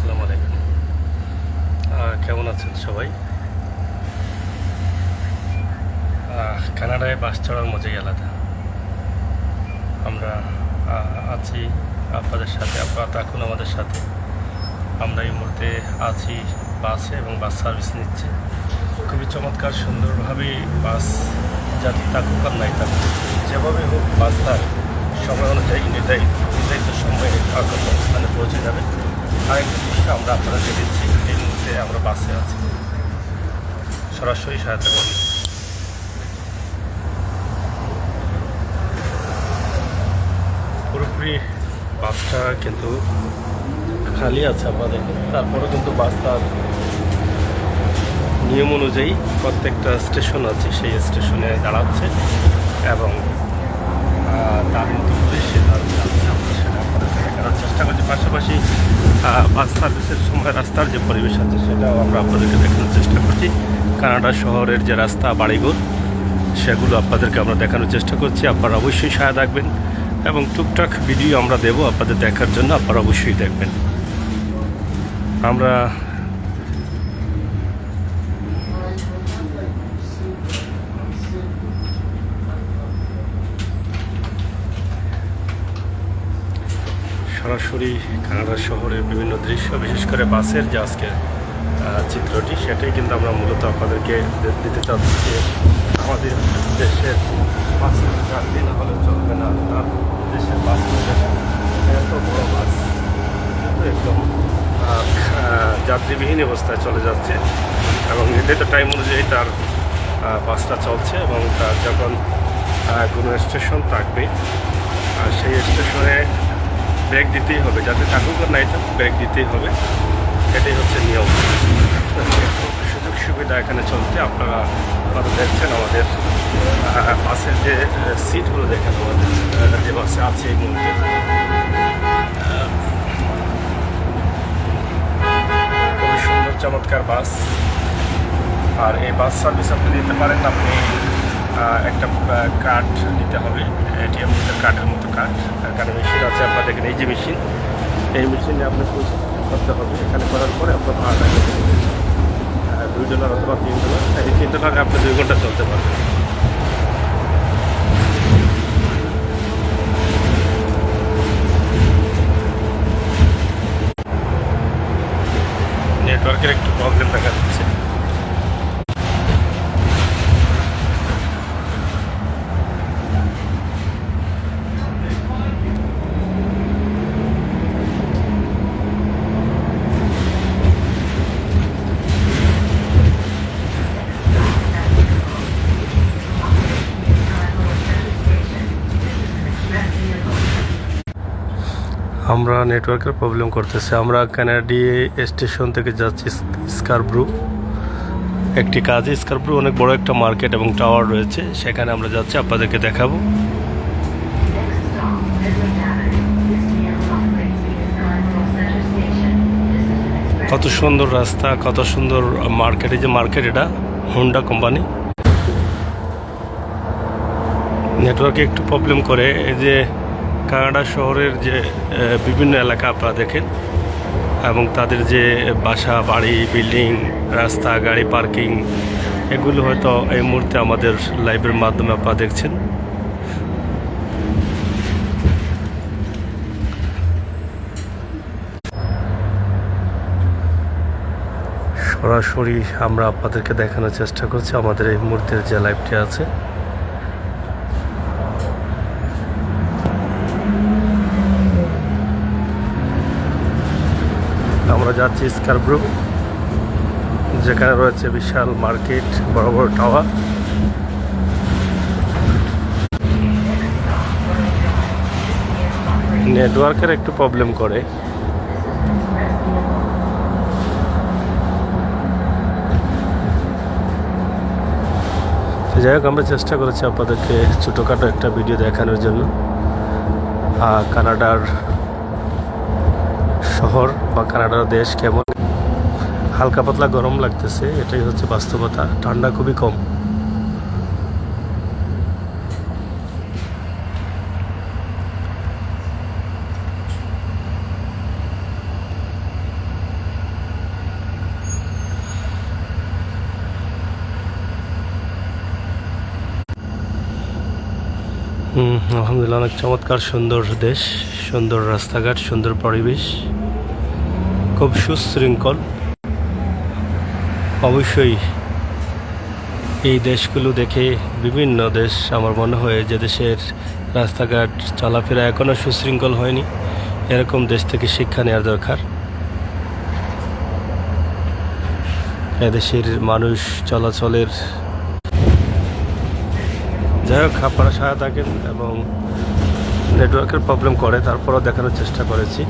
আসসালামু আলাইকুম। কেমন আছেন সবাই? কানাডায় বাস চড়ার মজাই আলাদা। আমরা আছি আপনাদের সাথে, আপনারা থাকুন আমাদের সাথে। আমরা এই মুহূর্তে আছি বাসে এবং বাস সার্ভিস নিচ্ছে। খুবই চমৎকার, সুন্দরভাবে বাস যাতে থাকুক আর নাই থাকুক, যেভাবে হোক বাস তার সময় অনুযায়ী নির্ধারিত নির্ধারিত সময়ে আগত স্থানে পৌঁছে যাবে। আরেকটা দৃশ্য আমরা আপনারা আপনাদেরকে দিচ্ছি এই মুহূর্তে আমরা বাসে আছি। সরাসরি সহায়তা করি পুরোপুরি বাসটা কিন্তু খালি আছে আপনাদের তারপরেও কিন্তু বাস তার নিয়ম অনুযায়ী প্রত্যেকটা স্টেশন আছে, সেই স্টেশনে দাঁড়াচ্ছে এবং তার বাস সার্ভিসের সময় রাস্তার যে পরিবেশ আছে, সেটাও আমরা আপনাদেরকে দেখানোর চেষ্টা করছি। কানাডা শহরের যে রাস্তা, বাড়িঘর, সেগুলো আপনাদেরকে আমরা দেখানোর চেষ্টা করছি। আপনারা অবশ্যই সায়া থাকবেন এবং টুকটাক ভিডিও আমরা দেব আপনাদের দেখার জন্য, আপনারা অবশ্যই দেখবেন। আমরা সরাসরি কানাডা শহরের বিভিন্ন দৃশ্য বিশেষ করে বাসের যে আজকের আহ, চিত্রটি সেটাই কিন্তু আমরা মূলত আপনাদেরকে দিতে চাচ্ছি যে আমাদের দেশের বাসের যাত্রী না হলে চলবে না। তার দেশের বাস এত বড় বাস কিন্তু একদম যাত্রীবিহীন অবস্থায় চলে যাচ্ছে। এবং নির্ধারিত টাইম অনুযায়ী তার বাসটা চলছে এবং তার যখন কোনো স্টেশন থাকবে সেই স্টেশনে ব্রেক দিতেই হবে, যাতে থাকুক আর নাই থাকুক ব্রেক দিতেই হবে। এটাই হচ্ছে নিয়ম। সুযোগ সুবিধা এখানে চলছে, আপনারা আপনারা দেখছেন, আমাদের বাসের যে সিটগুলো দেখেন, আমাদের যে বাসে আছে এই মুহূর্তে। খুবই সুন্দর, চমৎকার বাস আর এই বাস সার্ভিস আপনি দিতে পারেন, আপনি একটা কার্ড নিতে হবে এটিএম কার্ডের মতো কার্ড কার্ডের মেশিন আছে, আপনার দেখেন এই যে মেশিন এই মেশিনে আপনি পয়সা করতে হবে। এখানে করার পরে আপনার ভাড়াটা দুই ডলার অথবা তিন ডলার এই তিন ডলারে আপনি দুই ঘণ্টা চলতে পারবেন আমরা নেটওয়ার্কের প্রবলেম করতেছে। আমরা কানাডি স্টেশন থেকে যাচ্ছি স্কারব্রু। একটি কাজে স্কারব্রু অনেক বড় একটা মার্কেট এবং টাওয়ার রয়েছে। সেখানে আমরা যাচ্ছি, আপনাদেরকে দেখাবো। কত সুন্দর রাস্তা, কত সুন্দর মার্কেট। এই যে মার্কেট এটা হোন্ডা কোম্পানি। নেটওয়ার্কে একটু প্রবলেম করে, এই যে কানাডা শহরের যে বিভিন্ন এলাকা আপনারা দেখেন এবং তাদের যে বাসা, বাড়ি, বিল্ডিং, রাস্তা, গাড়ি, পার্কিং, এগুলো হয়তো এই মুহূর্তে আমাদের লাইভের মাধ্যমে আপনারা দেখছেন। সরাসরি আমরা আপনাদেরকে দেখানোর চেষ্টা করছি, আমাদের এই মুহূর্তের যে লাইভটি আছে। আমরা যাচ্ছি স্কারব্রু যেখানে রয়েছে বিশাল মার্কেট, বড় বড় টাওয়ার। নেটওয়ার্কের একটু প্রবলেম করে। যাই হোক, আমরা চেষ্টা করেছি আপনাদেরকে ছোটোখাটো একটা ভিডিও দেখানোর জন্য। কানাডার শহর বা কানাডার দেশ কেমন? হালকা পাতলা গরম লাগতেছে, এটাই হচ্ছে বাস্তবতা। ঠান্ডা খুবই কম। আলহামদুলিল্লাহ, অনেক চমৎকার, সুন্দর দেশ, সুন্দর রাস্তাঘাট, সুন্দর পরিবেশ, খুব সুশৃঙ্খল। অবশ্যই এই দেশগুলো দেখে বিভিন্ন দেশ, আমার মনে হয় যে দেশের রাস্তাঘাট চলাফেরা এখনও সুশৃঙ্খল হয়নি। এরকম দেশ থেকে শিক্ষা নেওয়ার দরকার। এদেশের মানুষ চলাচলের যাই হোক আপনারা সারা থাকেন এবং নেটওয়ার্কের প্রবলেম করে তারপরও দেখানোর চেষ্টা করেছি।